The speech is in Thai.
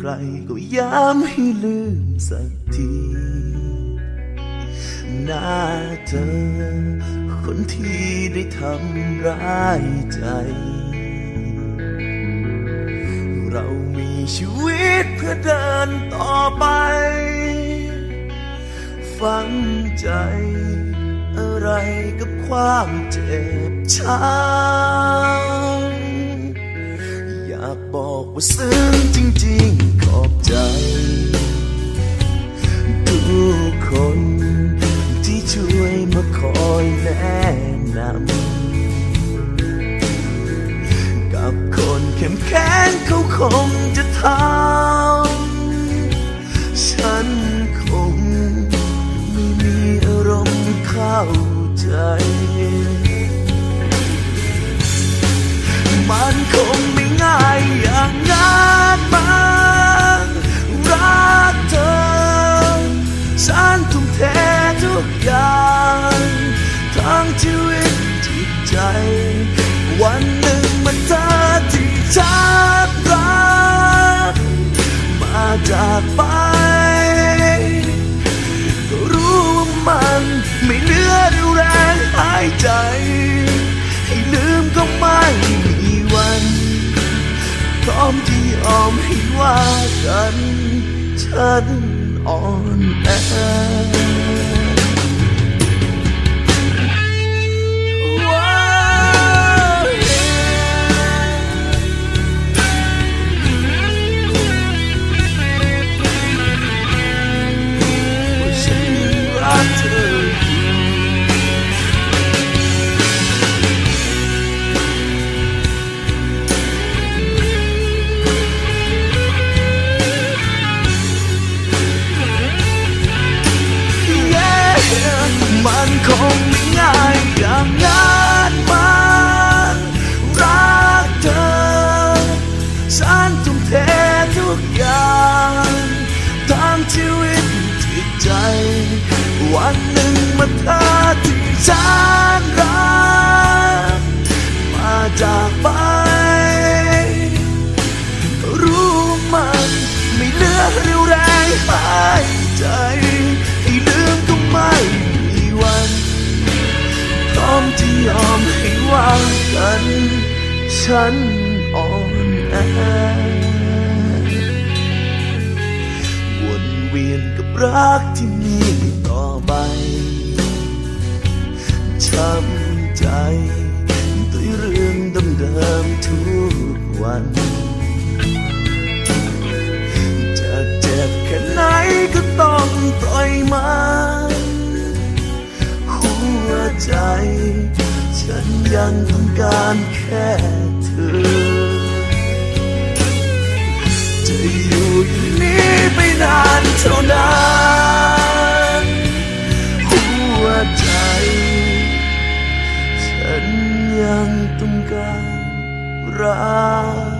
ใครก็ยามให้ลืมสักทีหน้าเธอ คนที่ได้ทำร้ายใจ เรามีชีวิตเพื่อเดินต่อไปฟังใจ อะไรกับความเจ็บช้ำ น ที่ช่วยมาคอยแนะนำ กับคนเข้มแข็งเขาคงจะทำฉันคง อมที่ยอมให้ว่ากัน ฉันอ่อนแอ อมให้ว่ากัน ฉันอ่อนแอวนเวียนกับรักที่มีต่อไปช้ำใจด้วยเรื่องเดิมๆทุกวันจะเจ็บแค่ไหนก็ต้องปล่อยมันหัวใจ ฉันยังต้องการแค่เธอ จะอยู่อย่างนี้ไปนานเท่านั้นหัวใจ ฉันยังต้องการรัก